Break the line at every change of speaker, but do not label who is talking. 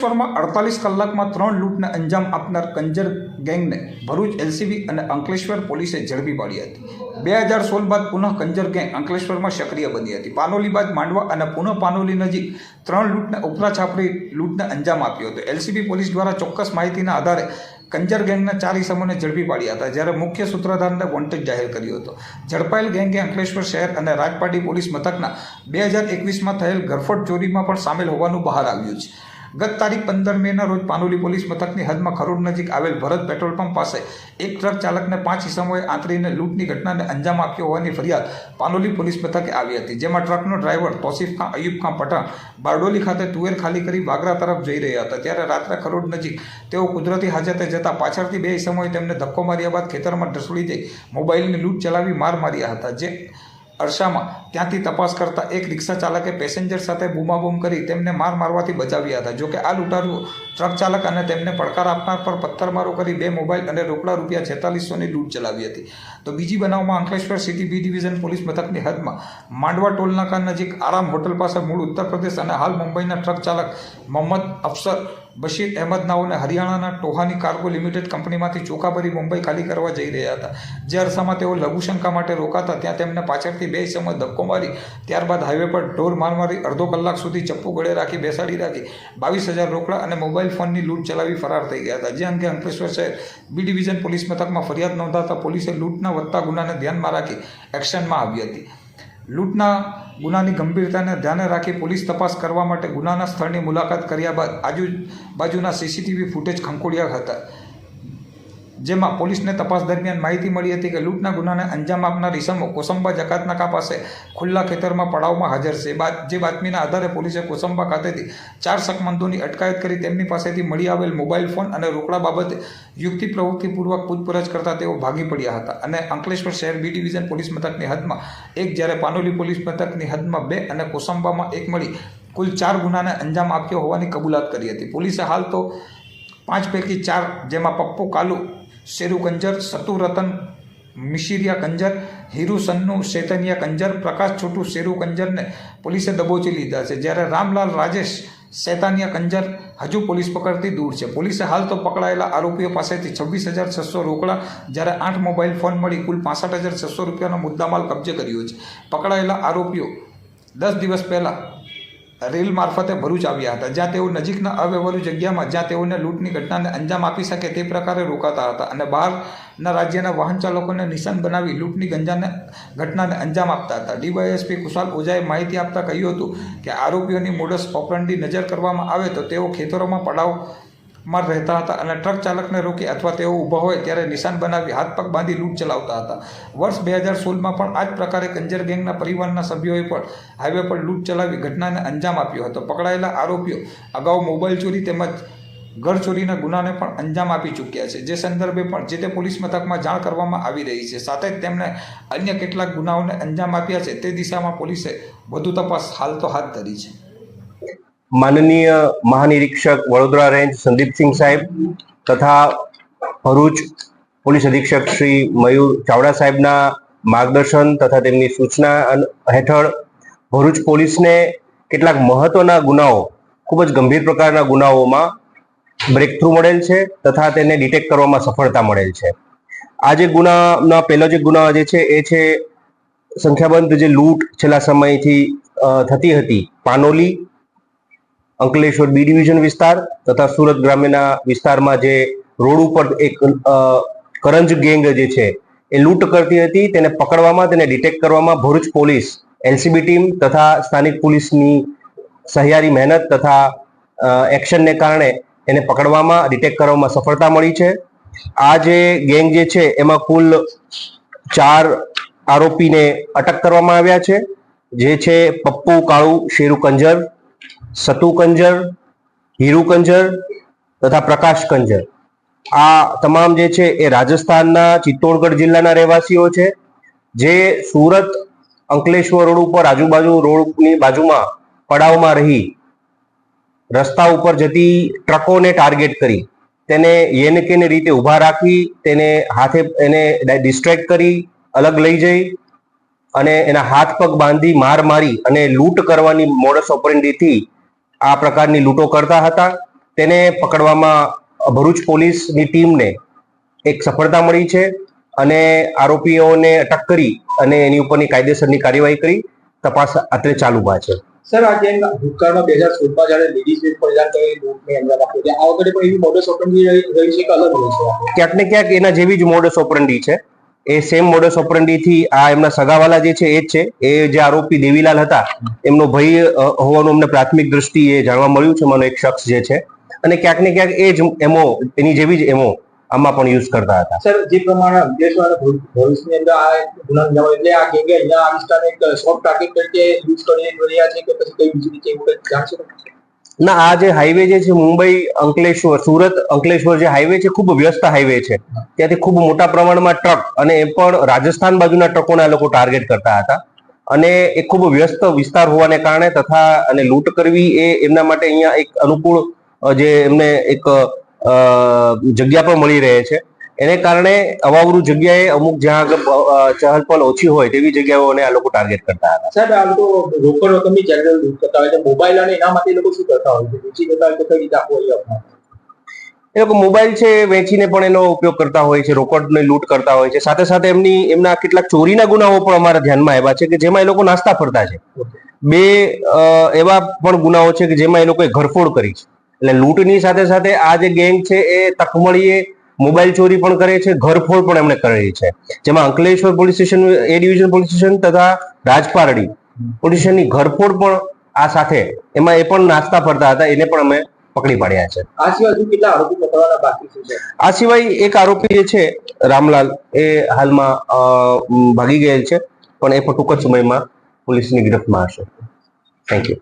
અંકલેશ્વરમાં અડતાલીસ કલાકમાં ત્રણ લૂંટને અંજામ આપનાર કંજર ગેંગને ભરૂચ એલસીબી અને અંકલેશ્વર પોલીસે ઝડપી પાડી હતી. બે હજાર સોળ બાદ પુનઃ કંજર ગેંગ અંકલેશ્વરમાં સક્રિય બની હતી. પાનોલી બાદ માંડવા અને પુનઃ પાનોલી નજીક ત્રણ લૂંટને ઉપરા છાપરી લૂંટને અંજામ આપ્યો હતો. એલસીબી પોલીસ દ્વારા ચોક્કસ માહિતીના આધારે કંજર ગેંગના ચાર ઇસમોને ઝડપી પાડ્યા હતા, જ્યારે મુખ્ય સૂત્રધારને વોન્ટેડ જાહેર કર્યો હતો. ઝડપાયેલ ગેંગે અંકલેશ્વર શહેર અને રાજપાટી પોલીસ મથકના બે હજાર એકવીસમાં થયેલ ગરફોડ ચોરીમાં પણ સામેલ હોવાનું બહાર આવ્યું છે. ગત તારીખ પંદર મેના રોજ પાનોલી પોલીસ મથકની હદમાં ખરોડ નજીક આવેલ ભરત પેટ્રોલ પંપ પાસે એક ટ્રક ચાલકને પાંચ ઇસમોએ આંતરીને લૂંટની ઘટનાને અંજામ આપ્યો હોવાની ફરિયાદ પાનોલી પોલીસ મથકે આવી હતી, જેમાં ટ્રકનો ડ્રાઈવર તોસીફ ખાન, અયુબ ખાન પઠાણ, બારડોલી ખાતે તુવેર ખાલી કરી વાગરા તરફ જઈ રહ્યા હતા. ત્યારે રાત્રે ખરોડ નજીક તેઓ કુદરતી હાજતે જતા પાછળથી બે ઇસમોએ તેમને ધક્કો માર્યા બાદ ખેતરમાં ઢસડી જઈ મોબાઈલની લૂંટ ચલાવી માર માર્યા હતા, જે અરસામાં. ત્યાંથી તપાસ કરતા એક રિક્ષા ચાલકે પેસેન્જર સાથે બૂમાબૂમ કરી તેમને માર મારવાથી બચાવ્યા હતા. જોકે આ લૂંટારૂ ટ્રક ચાલક અને તેમને પડકાર આપનાર પર પથ્થરમારો કરી બે મોબાઈલ અને રોકડા રૂપિયા છેતાલીસોની લૂંટ ચલાવી હતી. તો બીજી બનાવમાં Ankleshwar city B division police મથકની હદમાં માંડવા ટોલનાકા નજીક આરામ હોટલ પાસે મૂળ ઉત્તર પ્રદેશ અને હાલ મુંબઈના ટ્રક ચાલક મોહમ્મદ અફસર બશીર અહેમદ નાઓને હરિયાણાના ટોહાની કાર્ગો લિમિટેડ કંપનીમાંથી ચોખા ભરી મુંબઈ ખાલી કરવા જઈ રહ્યા હતા. જે અરસામાં તેઓ લઘુશંકા માટે રોકાતા, ત્યાં તેમને પાછળથી બે સમય ધક્કો મારી, ત્યારબાદ હાઈવે પર ઢોર માર મારી, અડધો કલાક સુધી ચપ્પુ ગળે રાખી બેસાડી રાખી, બાવીસ હજાર રોકડા અને મોબાઈલ ફોનની લૂંટ ચલાવી ફરાર થઈ ગયા હતા. જે અંગે અંકલેશ્વર શહેર બી ડિવિઝન પોલીસ મથકમાં ફરિયાદ નોંધાતા પોલીસે લૂંટના વધતા ગુનાને ધ્યાનમાં રાખી એક્શનમાં આવી હતી. લૂંટના ગુનાની ગંભીરતાને ધ્યાને રાખી પોલીસ તપાસ કરવા માટે ગુનાના સ્થળની મુલાકાત કર્યા બાદ આજુબાજુના સીસીટીવી ફૂટેજ ખંખોળ્યા હતા. જેમાં પોલીસને તપાસ દરમિયાન માહિતી મળી હતી કે લૂંટના ગુનાને અંજામ આપનાર ઈસમો કોસંબા જકાતનાકા પાસે ખુલ્લા ખેતરમાં પડાવમાં હાજર છે. બાદ જે બાતમીના આધારે પોલીસે કોસંબા ખાતેથી ચાર શકમંદોની અટકાયત કરી તેમની પાસેથી મળી આવેલ મોબાઈલ ફોન અને રોકડા બાબતે યુક્તિ પ્રવૃત્તિપૂર્વક પૂછપરછ કરતા તેઓ ભાગી પડ્યા હતા. અને અંકલેશ્વર શહેર બી ડિવિઝન પોલીસ મથકની હદમાં એક જ્યારે પાનોલી પોલીસ મથકની હદમાં બે અને કોસંબામાં એક મળી કુલ ચાર ગુનાને અંજામ આપ્યો હોવાની કબૂલાત કરી હતી. પોલીસે હાલ તો પાંચ પૈકી ચાર, જેમાં પપ્પુ કાલુ શેરુ કંજર સતુ રતન મિશિરિયા કંજર હીરુ સન્નુ શેતનિયા કંજર પ્રકાશ છોટુ શેરુ કંજરને પોલીસે દબોચી લીધા છે જ્યારે રામલાલ રાજેશ શેતાનિયા કંજર હજુ પોલીસ પકડથી દૂર છે પોલીસે હાલ તો પકડાયેલા આરોપીઓ પાસેથી છવ્વીસ હજાર છસો રોકડા જ્યારે આઠ મોબાઈલ ફોન મળી કુલ પાસઠ હજાર છસો રૂપિયાનો મુદ્દામાલ કબજે કર્યો છે। પકડાયેલા આરોપીઓ દસ દિવસ પહેલાં રેલ મારફતે ભરૂચ આવ્યા હતા. જ્યાં તેઓ નજીકના અવ્યવહારુ જગ્યામાં, જ્યાં તેઓને લૂંટની ઘટનાને અંજામ આપી શકે તે પ્રકારે રોકાતા હતા અને બહારના રાજ્યના વાહન ચાલકોને નિશાન બનાવી લૂંટની ગંજાને, ઘટનાને અંજામ આપતા હતા. ડીવાયએસપી કુશાલ ઓઝાએ માહિતી આપતા કહ્યું હતું કે આરોપીઓની મોડસ ઓપરંડી નજર કરવામાં આવે તો તેઓ ખેતરોમાં પડાવ માં રહેતા હતા અને ટ્રક ચાલકને રોકી અથવા તેઓ ઊભા હોય ત્યારે નિશાન બનાવી હાથ પગ બાંધી લૂંટ ચલાવતા હતા. વર્ષ બે હજાર સોળમાં પણ આ જ પ્રકારે કંજર ગેંગના પરિવારના સભ્યોએ પણ હાઈવે પર લૂંટ ચલાવી ઘટનાને અંજામ આપ્યો હતો. પકડાયેલા આરોપીઓ અગાઉ મોબાઈલ ચોરી તેમજ ઘર ચોરીના ગુનાને પણ અંજામ આપી ચૂક્યા છે. જે સંદર્ભે પણ જે તે પોલીસ મથકમાં જાણ કરવામાં આવી રહી છે. સાથે જ તેમણે અન્ય કેટલાક ગુનાઓને અંજામ આપ્યા છે. તે દિશામાં પોલીસે વધુ તપાસ હાલ તો હાથ ધરી છે.
માનનીય મહાનિરીક્ષક વડોદરા રેન્જ સંદીપસિંહ સાહેબ તથા ભરૂચ પોલીસ અધિક્ષક શ્રી મયુર ચાવડા સાહેબના માર્ગદર્શન તથા તેમની સૂચના હેઠળ ભરૂચ પોલીસને કેટલાક મહત્વના ગુનાઓ, ખૂબ જ ગંભીર પ્રકારના ગુનાઓમાં બ્રેક થ્રુ મળેલ છે તથા તેને ડિટેક્ટ કરવામાં સફળતા મળેલ છે. આ જે ગુનાના, પહેલો જે ગુના જે છે એ છે સંખ્યાબંધ જે લૂંટ છેલ્લા સમયથી થતી હતી, પાનોલી અંકલેશ્વર બી ડિવિઝન વિસ્તાર તથા સુરત ગ્રામ્યના વિસ્તારમાં જે રોડ ઉપર એક કરંજ ગેંગ જે છે, એ લૂંટ કરતી હતી. તેને પકડવામાં, તેને ડિટેક્ટ કરવામાં ભરૂચ પોલીસ એલસીબી ટીમ તથા સ્થાનિક પોલીસની સહિયારી મહેનત તથા એક્શનને કારણે એને પકડવામાં, ડિટેક્ટ કરવામાં સફળતા મળી છે. આ જે ગેંગ જે છે, એમાં કુલ ચાર આરોપીને અટક કરવામાં આવ્યા છે. જે છે પપ્પુ કાળુ શેરુ કંજર સતુ કંજર, હીરુ તથા પ્રકાશ કંજર. આ તમામ જે છે એ રાજસ્થાનના ચિત્તોડગઢ જિલ્લાના રહેવાસીઓ છે, જે સુરત અંકલેશ્વર રોડ ઉપર આજુબાજુ રોડની બાજુમાં પડાવમાં રહી, રસ્તા ઉપર જતી ટ્રકોને ટાર્ગેટ કરી, તેને યેને કેને રીતે ઊભા રાખી, તેને હાથે એને ડિસ્ટ્રેક્ટ કરી, અલગ લઈ જઈ અને એના હાથ પગ બાંધી માર મારી અને લૂંટ કરવાની મોડસ ઓપરેન્ડીથી આ પ્રકારની લૂંટો કરતા હતા. તેને પકડવામાં ભરૂચ પોલીસની ટીમને એક સફળતા મળી છે અને આરોપીઓને અટક કરી અને એની ઉપરની કાયદેસરની કાર્યવાહી કરી. તપાસ અત્રે ચાલુમાં છે.
સર આ ગેંગ ભૂતકાળમાં બે હજાર સોળમાં જ્યારે લેડીઝ વેજ પરિધાન કરી લૂંટને અંજામ આપ્યો છે આ વખતે પણ એવી મોડસ ઓપરંડી રહી છે કે અલગ રહી છે?
ક્યાંક ને ક્યાંક એના જેવી જ મોડસ ઓપરંડી છે. એ સેમ મોડસ ઓપરંડી થી આ એમના સગાવાલા જે છે એ જ છે. એ જે આરોપી દેવીલાલ હતા, એમનો ભય હોવાનું અમને પ્રાથમિક દ્રષ્ટિએ જાણવા મળ્યું છે, મને એક શખ્સ જે છે. અને ક્યાંક ને ક્યાંક એ જ એમો, એની જેવી જ એમો આમાં પણ યુઝ કરતા હતા.
સર, જે પ્રમાણે દેશવાળા ભવિષ્યની અંદર આ ગુના અંજામ એટલે આ ગેંગે અહીંયા આ વિસ્તારને એક સોફ્ટ ટાર્ગેટ તરીકે યુઝ કરી રહ્યા છે કે પછી કઈ બીજી રીતે એવું જાણશો?
ના, આ જે હાઈવે જે છે મુંબઈ, અંકલેશ્વર, સુરત, અંકલેશ્વર જે હાઈવે છે, ખૂબ વ્યસ્ત હાઈવે છે. ત્યાંથી ખૂબ મોટા પ્રમાણમાં ટ્રક અને એ પણ રાજસ્થાન બાજુના ટ્રકોને આ લોકો ટાર્ગેટ કરતા હતા. અને એ ખૂબ વ્યસ્ત વિસ્તાર હોવાને કારણે તથા અને લૂંટ કરવી એ એમના માટે અહીંયા એક અનુકૂળ જે એમને એક જગ્યા પણ મળી રહે છે. એને કારણે અવાવરું જગ્યાએ અમુક જ્યાં આગળ ચહલ પહલ ઓછી હોય તેવી જગ્યાઓને આ લોકો ટાર્ગેટ કરતા હતા.
સાહેબ આમ તો રોકડ રકમની જનરલ લૂંટ કરતા હોય છે. મોબાઈલ અને એના માટે લોકો શું કરતા હોય છે? વેચી દેતા હોય તો કઈ રીતે આપવો
એ લોકો મોબાઈલ છે વેચીને પણ એનો ઉપયોગ કરતા હોય છે રોકડને લૂંટ કરતા હોય છે. સાથે સાથે એમની એમના કેટલાક ચોરીના ગુનાઓ પણ અમારા ધ્યાનમાં આવ્યા છે કે જેમાં એ લોકો નાસ્તા ફરતા છે. બે એવા પણ ગુનાઓ છે કે જેમાં એ લોકોએ ઘરફોડ કરી છે. એટલે લૂંટની સાથે સાથે આ જે ગેંગ છે એ તકમળીએ મોબાઈલ ચોરી પણ કરે છે ઘરફોડ પણ એમણે કરેલી છે. જેમાં Ankleshwar police station A division police station તથા રાજપારડી પોલીસ સ્ટેશનની ઘરફોડ પણ આ સાથે એમાં એ પણ નાસ્તા ફરતા હતા એને પણ અમે પકડી પાડ્યા છે.
આ સિવાય હજુ કેટલા આરોપી પકડવાના બાકી છે
આ સિવાય એક આરોપી જે છે રામલાલ એ હાલમાં ભાગી ગયેલ છે પણ એ પણ ટૂંક જ સમયમાં પોલીસની ગિરફ્તમાં હશે. Thank you